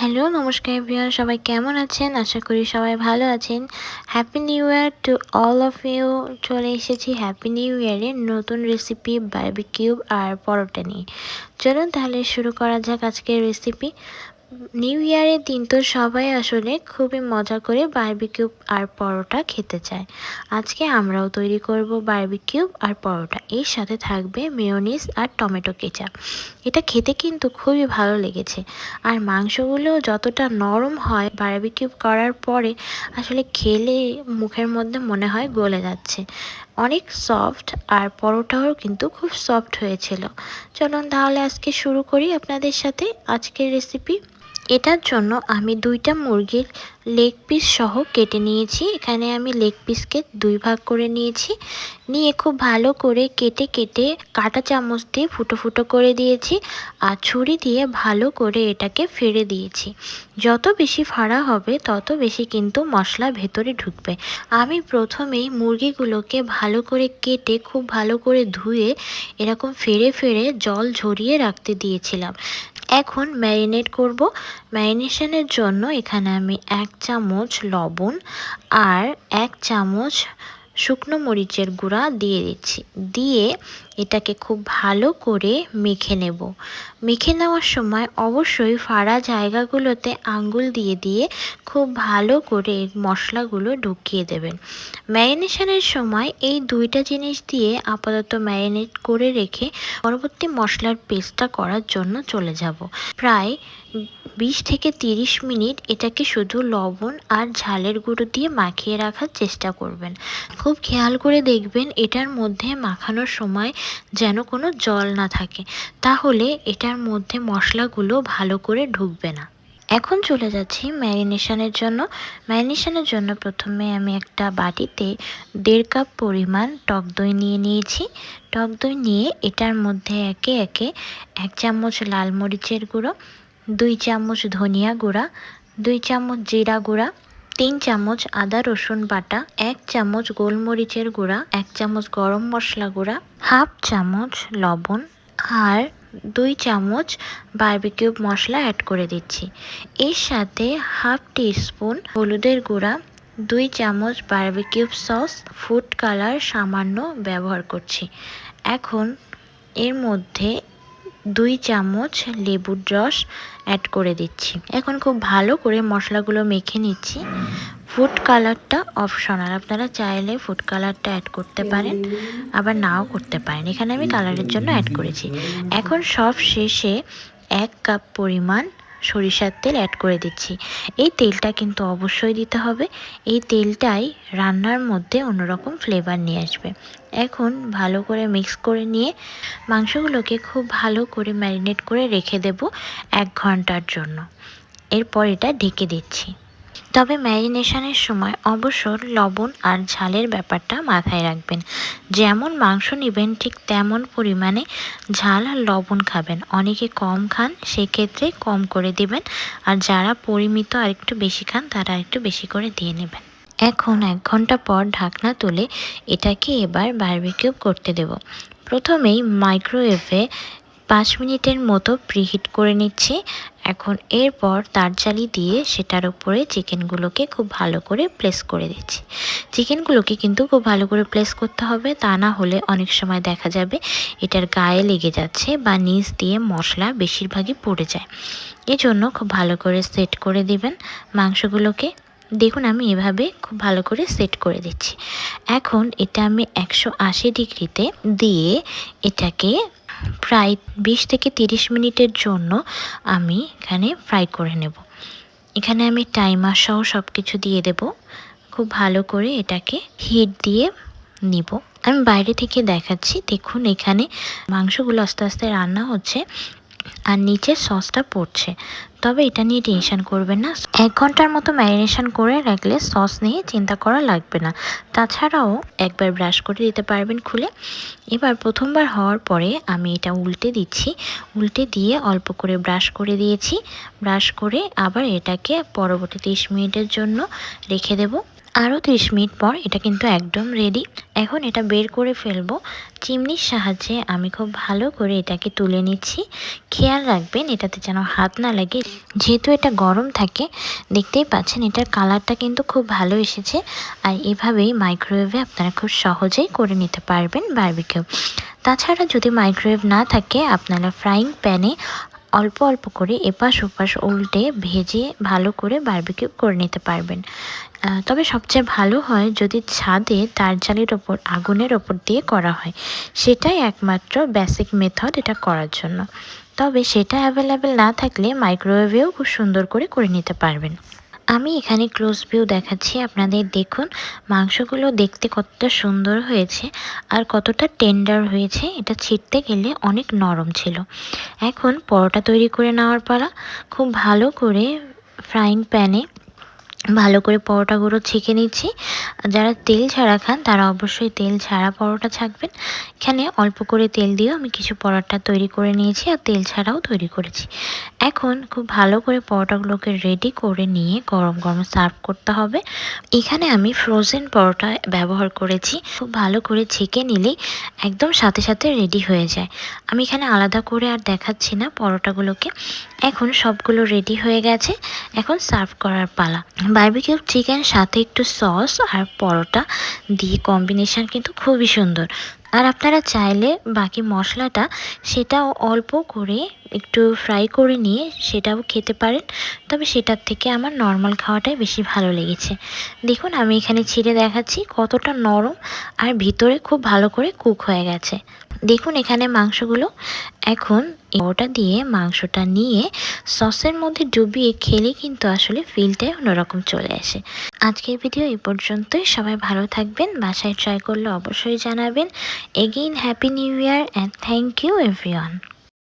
Hello, নমস্কার everyone, সবাই কেমন আছেন? আশা করি সবাই ভালো আছেন। Happy new year to all of you চলে এসেছি হ্যাপি নিউ ইয়ারের নতুন রেসিপি বার্বিকিউব আর পরোটা নিয়ে। চলুন তাহলে শুরু করা যাক আজকের রেসিপি নিউ ইয়ারের দিন তো সবাই আসলে খুবই মজা করে বার্বিকিউব আর পরোটা খেতে চায়। আজকে আমরাও তৈরি করব বার্বিকিউব আর পরোটা। এর সাথে থাকবে মেয়নিস আর টমেটো কেচাপ এটা খেতে কিন্তু খুবই ভালো লেগেছে। আর মাংসগুলো যতটা নরম হয় বার্বিকিউব করার পরে আসলে খেলে মুখের মধ্যে মনে হয় গলে যাচ্ছে। অনেক সফট আর পরোটাও কিন্তু খুব সফট হয়েছিল। চলুন তাহলে আজকে শুরু করি আপনাদের সাথে আজকের রেসিপি এটার জন্য আমি দুইটা মুরগির লেগ পিস সহ কেটে নিয়েছি। এখানে আমি লেগ পিসকে দুই ভাগ করে নিয়েছি। নিয়ে খুব ভালো করে কেটে কেটে কাটা চামচ দিয়ে ফুটো ফুটো করে দিয়েছি আর ছুরি দিয়ে ভালো করে এটাকে ফেড়ে দিয়েছি। যত বেশি ফাড়া হবে, তত বেশি কিন্তু মশলা ভেতরে ঢুকবে। আমি প্রথমেই মুরগিগুলোকে ভালো করে কেটে, খুব ভালো করে ধুয়ে এরকম ফেড়ে ফেড়ে জল ঝরিয়ে রাখতে দিয়েছিলাম। এখন ম্যারিনেট করব। ম্যারিনেশনের জন্য এখানে আমি এক চামচ লবণ আর এক চামচ শুকনো মরিচের গুঁড়া দিয়ে দিচ্ছি। দিয়ে এটাকে খুব ভালো করে মেখে নেব। মেখে নেওয়ার সময় অবশ্যই ফাড়া জায়গাগুলোতে আঙ্গুল দিয়ে দিয়ে খুব ভালো করে মশলাগুলো ঢুকিয়ে দেবেন। ম্যারিনেশনের সময় এই দুইটা জিনিস দিয়ে আপাতত ম্যারিনেট করে রেখে পরবর্তী মশলার পেস্টটা করার জন্য চলে যাব। প্রায় বিশ থেকে তিরিশ মিনিট এটাকে শুধু লবণ আর ঝালের গুঁড়ো দিয়ে মাখিয়ে রাখার চেষ্টা করবেন। খুব খেয়াল করে দেখবেন এটার মধ্যে মাখানোর সময় যেন কোনো জল না থাকে। তাহলে এটার মধ্যে মশলাগুলো ভালো করে ঢুকবে না। এখন চলে যাচ্ছি ম্যারিনেশনের জন্য। ম্যারিনেশনের জন্য প্রথমে আমি একটা বাটিতে দেড় কাপ পরিমাণ টক দই নিয়ে নিয়েছি। টক দই নিয়ে এটার মধ্যে একে একে এক চামচ লাল মরিচের গুঁড়ো দুই চামচ ধনিয়া গুঁড়া, দুই চামচ জিরা গুঁড়া, তিন চামচ আদা রসুন বাটা, এক চামচ গোলমরিচের গুঁড়া, এক চামচ গরম মশলা গুঁড়া, হাফ চামচ লবণ আর দুই চামচ বারবিকিউব মশলা অ্যাড করে দিচ্ছি। এর সাথে হাফ টিস্পুন হলুদের গুঁড়া, দুই চামচ বারবিকিউব সস, ফুড কালার সামান্য ব্যবহার করছি। এখন এর মধ্যে দুই চামচ লেবুর রস অ্যাড করে দিচ্ছি। এখন খুব ভালো করে মশলাগুলো মেখে নিচ্ছি। ফুড কালারটা অপশনাল আপনারা চাইলে ফুড কালারটা অ্যাড করতে পারেন, আবার নাও করতে পারেন। এখানে আমি কালারের জন্য অ্যাড করেছি। এখন সব শেষে এক কাপ পরিমাণ সরিষার তেল অ্যাড করে দিচ্ছি। এই তেলটা কিন্তু অবশ্যই দিতে হবে। এই তেলটাই রান্নার মধ্যে অন্যরকম ফ্লেভার নিয়ে আসবে। এখন ভালো করে মিক্স করে নিয়ে মাংসগুলোকে খুব ভালো করে ম্যারিনেট করে রেখে দেব এক ঘণ্টার জন্য। এরপর এটা ঢেকে দিচ্ছি। তবে ম্যারিনেশনের সময় অবশ্য লবণ আর ঝালের ব্যাপারটা মাথায় রাখবেন। যেমন মাংস নেবেন, ঠিক তেমন পরিমাণে ঝাল আর লবণ খাবেন। অনেকে কম খান, সেক্ষেত্রে কম করে দিবেন। আর যারা পরিমিত আর একটু বেশি খান, তারা একটু বেশি করে দিয়ে নেবেন। এখন এক ঘণ্টা পর ঢাকনা তুলে এটাকে এবার বারবিকিউ করতে দেব। প্রথমেই মাইক্রোওয়েভে পাঁচ মিনিটের মতো প্রিহিট করে নিচ্ছি। এখন এরপর তারজালি দিয়ে সেটার উপরে চিকেনগুলোকে খুব ভালো করে প্লেস করে দিচ্ছি। চিকেনগুলোকে কিন্তু খুব ভালো করে প্লেস করতে হবে, তা না হলে অনেক সময় দেখা যাবে এটার গায়ে লেগে যাচ্ছে বা নিচ দিয়ে মশলা বেশিরভাগই পড়ে যায়। এজন্য খুব ভালো করে সেট করে দিবেন মাংসগুলোকে। দেখুন আমি এভাবে খুব ভালো করে সেট করে দিচ্ছি। এখন এটা আমি একশো আশি ডিগ্রিতে দিয়ে এটাকে প্রায় বিশ থেকে তিরিশ মিনিটের জন্য আমি এখানে ফ্রাই করে নেব। এখানে আমি টাইমার সহ সব কিছু দিয়ে দেব। খুব ভালো করে এটাকে হিট দিয়ে নিব। আমি বাইরে থেকে দেখাচ্ছি। দেখুন এখানে মাংসগুলো আস্তে আস্তে রান্না হচ্ছে। আর নিচে সসটা পড়ছে। তবে এটা নিয়ে টেনশন করবেন না। এক ঘণ্টার মতো ম্যারিনেশন করে রাখলে সস নিয়ে চিন্তা করা লাগবে না। তাছাড়াও একবার ব্রাশ করে দিতে পারবেন খুলে। এবার প্রথমবার হওয়ার পরে আমি এটা উল্টে দিচ্ছি। উল্টে দিয়ে অল্প করে ব্রাশ করে দিয়েছি। ব্রাশ করে আবার এটাকে পরবর্তী তিরিশ মিনিটের জন্য রেখে দেব। আরও তিরিশ মিনিট পর এটা কিন্তু একদম রেডি এখন এটা বের করে ফেলব। চিমনির সাহায্যে আমি খুব ভালো করে এটাকে তুলে নিচ্ছি। খেয়াল রাখবেন, এটাতে যেন হাত না লাগে। যেহেতু এটা গরম থাকে, দেখতেই পাচ্ছেন এটার কালারটা কিন্তু খুব ভালো এসেছে। আর এভাবেই মাইক্রোওয়েভে আপনারা খুব সহজেই করে নিতে পারবেন বারবিকিউ তাছাড়া যদি মাইক্রোওয়েভ না থাকে, আপনারা ফ্রাইং প্যানে অল্প অল্প করে এপাশ ওপাশ উল্টে ভেজে ভালো করে বার্বিকিউ করে নিতে পারবেন। তবে সবচেয়ে ভালো হয় যদি ছাদে তার জালির ওপর, আগুনের ওপর দিয়ে করা হয়। সেটাই একমাত্র বেসিক মেথড এটা করার জন্য। তবে সেটা অ্যাভেলেবেল না থাকলে মাইক্রোওয়েভেও খুব সুন্দর করে করে নিতে পারবেন। আমি এখানে ক্লোজ ভিউ দেখাচ্ছি, আপনাদের দেখুন। মাংসগুলো দেখতে কতটা সুন্দর হয়েছে আর কতটা টেন্ডার হয়েছে। এটা ছিটতে গেলে অনেক নরম ছিল। এখন পরোটা তৈরি করে নেওয়ার পালা। খুব ভালো করে ফ্রাইং প্যানে ভালো করে পরোটাগুলো ছেঁকে নিচ্ছি। যারা তেল ছাড়া খান, তারা অবশ্যই তেল ছাড়া পরোটা ছাকবেন। এখানে অল্প করে তেল দিয়েও আমি কিছু পরোটা তৈরি করে নিয়েছি আর তেল ছাড়াও তৈরি করেছি। এখন খুব ভালো করে পরোটাগুলোকে রেডি করে নিয়ে গরম গরম সার্ভ করতে হবে। এখানে আমি ফ্রোজেন পরোটা ব্যবহার করেছি। খুব ভালো করে ছেঁকে নিলেই একদম সাথে সাথে রেডি হয়ে যায়। আমি এখানে আলাদা করে আর দেখাচ্ছি না পরোটাগুলোকে। এখন সবগুলো রেডি হয়ে গেছে। এখন সার্ভ করার পালা। বার্বিকিউ চিকেন সাথে একটু সস আর পরোটা দিয়ে কম্বিনেশান কিন্তু খুবই সুন্দর। আর আপনারা চাইলে বাকি মশলাটা সেটাও অল্প করে একটু ফ্রাই করে নিয়ে সেটাও খেতে পারেন। তবে সেটার থেকে আমার নর্মাল খাওয়াটাই বেশি ভালো লেগেছে। দেখুন, আমি এখানে ছিঁড়ে দেখাচ্ছি কতটা নরম আর ভিতরে খুব ভালো করে কুক হয়ে গেছে। দেখুন, এখানে মাংসগুলো এখন ওটা দিয়ে মাংসটা নিয়ে সসের মধ্যে ডুবিয়ে খেলে কিন্তু আসলে ফিলটাই অন্যরকম চলে আসে। আজকের ভিডিও এই পর্যন্তই। সবাই ভালো থাকবেন। বাসায় ট্রাই করলে অবশ্যই জানাবেন। Again happy new year and thank you everyone